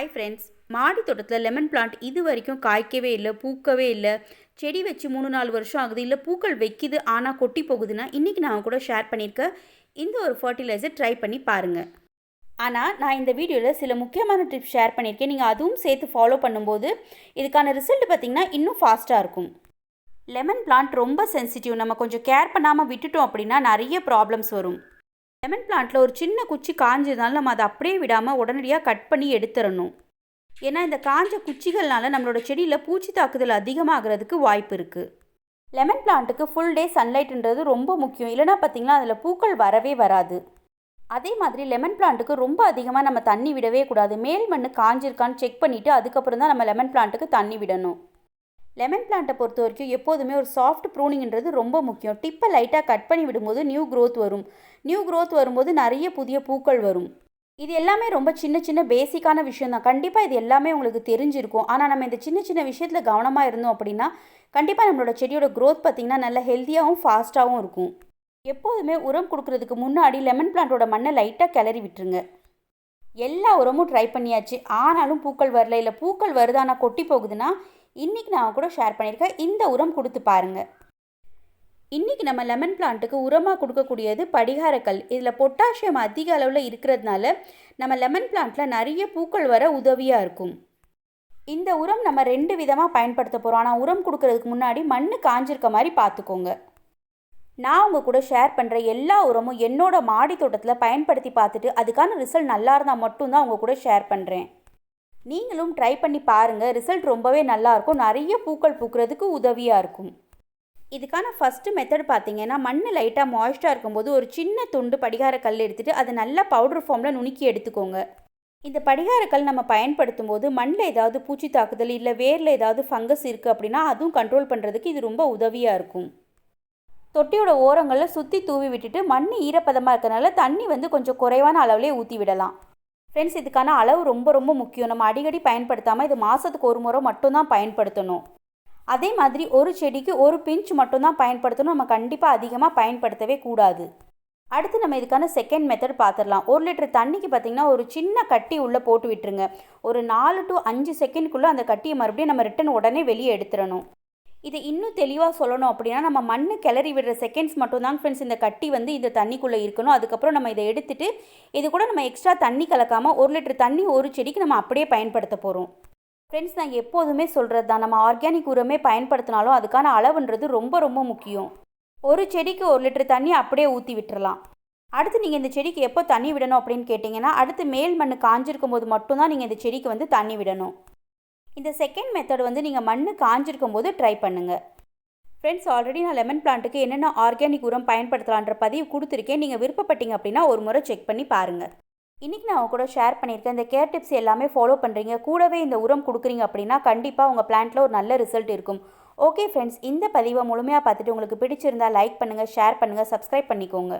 Hi friends மாடி தோட்டத்தில் lemon plant இது வரைக்கும் காய்க்கவே இல்லை பூக்கவே இல்லை. செடி வச்சு மூணு நாலு வருஷம் ஆகுது. இல்லை பூக்கள் வைக்குது ஆனால் கொட்டி போகுதுன்னா இன்றைக்கி நான் கூட ஷேர் பண்ணியிருக்கேன் இந்த ஒரு ஃபர்டிலைசர் ட்ரை பண்ணி பாருங்கள் ஆனால் நான் இந்த வீடியோவில் சில முக்கியமான டிப்ஸ் ஷேர் பண்ணியிருக்கேன். நீங்கள் அதுவும் சேர்த்து ஃபாலோ பண்ணும்போது இதுக்கான ரிசல்ட் பார்த்திங்கன்னா இன்னும் ஃபாஸ்ட்டாக இருக்கும். லெமன் பிளான்ட் ரொம்ப சென்சிட்டிவ் நம்ம கொஞ்சம் கேர் பண்ணாமல் விட்டுட்டோம் அப்படின்னா நிறைய ப்ராப்ளம்ஸ் வரும். லெமன் பிளான்ட்டில் ஒரு சின்ன குச்சி காஞ்சதுனால நம்ம அதை அப்படியே விடாமல் உடனடியாக கட் பண்ணி எடுத்துடணும். ஏன்னா இந்த காஞ்ச குச்சிகள்னால நம்மளோட செடியில் பூச்சி தாக்குதல் அதிகமாகிறதுக்கு வாய்ப்பு இருக்குது லெமன் பிளான்ட்டுக்கு ஃபுல் டே சன்லைட்ன்றது ரொம்ப முக்கியம். இல்லைனா பார்த்தீங்கன்னா அதில் பூக்கள் வரவே வராது. அதே மாதிரி லெமன் பிளான்ட்டுக்கு ரொம்ப அதிகமாக நம்ம தண்ணி விடவே கூடாது. மேல் மண் காஞ்சிருக்கான்னு செக் பண்ணிவிட்டு அதுக்கப்புறம் தான் நம்ம லெமன் பிளான்ட்டுக்கு தண்ணி விடணும். லெமன் பிளான்ட்டை பொறுத்த வரைக்கும் எப்போதுமே ஒரு சாஃப்ட் ப்ரூனிங்கிறது ரொம்ப முக்கியம். டிப்பை லைட்டாக கட் பண்ணி விடும்போது நியூ க்ரோத் வரும். நியூ க்ரோத் வரும்போது நிறைய புதிய பூக்கள் வரும். இது எல்லாமே ரொம்ப சின்ன சின்ன பேசிக்கான விஷயம் தான். கண்டிப்பாக இது எல்லாமே உங்களுக்கு தெரிஞ்சிருக்கும். ஆனால் நம்ம இந்த சின்ன சின்ன விஷயத்தில் கவனமாக இருந்தோம் அப்படின்னா கண்டிப்பாக நம்மளோட செடியோட க்ரோத் பார்த்திங்கன்னா நல்ல ஹெல்த்தியாகவும் ஃபாஸ்ட்டாகவும் இருக்கும். எப்போதுமே உரம் கொடுக்கறதுக்கு முன்னாடி லெமன் பிளான்ட்டோட மண்ணை லைட்டாக கிளறி விட்டுருங்க. எல்லா உரமும் ட்ரை பண்ணியாச்சு. ஆனாலும் பூக்கள் வரல. இல்லை பூக்கள் வருதானா கொட்டி போகுதுன்னா இன்றைக்கி நான் கூட ஷேர் பண்ணியிருக்கேன் இந்த உரம் கொடுத்து பாருங்கள் இன்றைக்கி நம்ம லெமன் பிளான்ட்டுக்கு உரமாக கொடுக்கக்கூடியது படிகாரக்கல். இதில் பொட்டாசியம் அதிக அளவில் இருக்கிறதுனால நம்ம லெமன் பிளான்ட்டில் நிறைய பூக்கள் வர உதவியாக இருக்கும். இந்த உரம் நம்ம ரெண்டு விதமாக பயன்படுத்த போகிறோம் ஆனால் உரம் கொடுக்கறதுக்கு முன்னாடி மண் காஞ்சிருக்க மாதிரி பார்த்துக்கோங்க நான் உங்கள் கூட ஷேர் பண்ணுற எல்லா உரமும் என்னோடய மாடி தோட்டத்தில் பயன்படுத்தி பார்த்துட்டு அதுக்கான ரிசல்ட் நல்லா இருந்தால் மட்டும்தான் உங்கள் கூட ஷேர் பண்ணுறேன் நீங்களும் ட்ரை பண்ணி பாருங்கள் ரிசல்ட் ரொம்பவே நல்லாயிருக்கும். நிறைய பூக்கள் பூக்கிறதுக்கு உதவியாக இருக்கும். இதுக்கான ஃபஸ்ட்டு மெத்தட் பார்த்தீங்கன்னா மண் லைட்டாக மாய்ஸ்டாக இருக்கும்போது ஒரு சின்ன துண்டு படிகார கல் எடுத்துகிட்டு அதை நல்லா பவுடர் ஃபார்மில் நுணுக்கி எடுத்துக்கோங்க. இந்த படிகார கல் நம்ம பயன்படுத்தும் போது மண்ணில் ஏதாவது பூச்சி தாக்குதல் இல்லை வேரில் ஏதாவது ஃபங்கஸ் இருக்குது அப்படின்னா அதுவும் கண்ட்ரோல் பண்ணுறதுக்கு இது ரொம்ப உதவியாக இருக்கும். தொட்டியோட ஓரங்களில் சுற்றி தூவி விட்டுட்டு மண் ஈரப்பதமாக இருக்கிறனால தண்ணி வந்து கொஞ்சம் குறைவான அளவுலேயே ஊற்றி விடலாம். ஃப்ரெண்ட்ஸ் இதுக்கான அளவு ரொம்ப ரொம்ப முக்கியம். நம்ம அடிக்கடி பயன்படுத்தாமல் இது மாதத்துக்கு ஒரு முறை மட்டும்தான் பயன்படுத்தணும். அதே மாதிரி ஒரு செடிக்கு ஒரு பிஞ்ச் மட்டும்தான் பயன்படுத்தணும். நம்ம கண்டிப்பாக அதிகமாக பயன்படுத்தவே கூடாது. அடுத்து நம்ம இதுக்கான செகண்ட் மெத்தட் பார்த்துடலாம். ஒரு லிட்டர் தண்ணிக்கு பார்த்திங்கன்னா ஒரு சின்ன கட்டி உள்ளே போட்டு விட்டுருங்க. ஒரு நாலு டு அஞ்சு செகண்ட்குள்ளே அந்த கட்டியை மறுபடியும் நம்ம ரிட்டன் உடனே வெளியே எடுத்துடணும். இது இன்னும் தெளிவாக சொல்லணும் அப்படின்னா நம்ம மண் கிளறி விடுற செகண்ட்ஸ் மட்டும்தான் ஃப்ரெண்ட்ஸ் இந்த கட்டி வந்து இந்த தண்ணிக்குள்ளே இருக்கணும். அதுக்கப்புறம் நம்ம இதை எடுத்துட்டு இது கூட நம்ம எக்ஸ்ட்ரா தண்ணி கலக்காமல் ஒரு லிட்டர் தண்ணி ஒரு செடிக்கு நம்ம அப்படியே பயன்படுத்த போகிறோம் ஃப்ரெண்ட்ஸ் நான் எப்போதுமே சொல்கிறது தான் நம்ம ஆர்கானிக் உரமே பயன்படுத்தினாலும் அதுக்கான அளவுன்றது ரொம்ப ரொம்ப முக்கியம். ஒரு செடிக்கு ஒரு லிட்டர் தண்ணி அப்படியே ஊற்றி விட்டுறலாம். அடுத்து நீங்கள் இந்த செடிக்கு எப்போ தண்ணி விடணும் அப்படின்னு கேட்டிங்கன்னா அடுத்து மேல் மண் காஞ்சிருக்கும் போது மட்டும்தான் நீங்கள் இந்த செடிக்கு வந்து தண்ணி விடணும். இந்த செகண்ட் மெத்தட் வந்து நீங்கள் மண் காஞ்சிருக்கும் போது ட்ரை பண்ணுங்கள் ஃப்ரெண்ட்ஸ் ஆல்ரெடி நான் லெமன் பிளான்ட்டுக்கு என்னென்ன ஆர்கானிக் உரம் பயன்படுத்தலான்ற பதிவு கொடுத்துருக்கேன். நீங்கள் விருப்பப்பட்டீங்க அப்படின்னா ஒரு முறை செக் பண்ணி பாருங்கள் இன்றைக்கி நான் உங்க கூட ஷேர் பண்ணியிருக்கேன். இந்த கேர் டிப்ஸ் எல்லாமே ஃபாலோ பண்ணுறீங்க கூடவே இந்த உரம் கொடுக்குறீங்க அப்படின்னா கண்டிப்பாக உங்கள் பிளான்ட்டில் ஒரு நல்ல ரிசல்ட் இருக்கும். ஓகே ஃப்ரெண்ட்ஸ் இந்த பதிவை முழுமையாக பார்த்துட்டு உங்களுக்கு பிடிச்சிருந்தா லைக் பண்ணுங்கள் ஷேர் பண்ணுங்கள் சப்ஸ்கிரைப் பண்ணிக்கோங்க.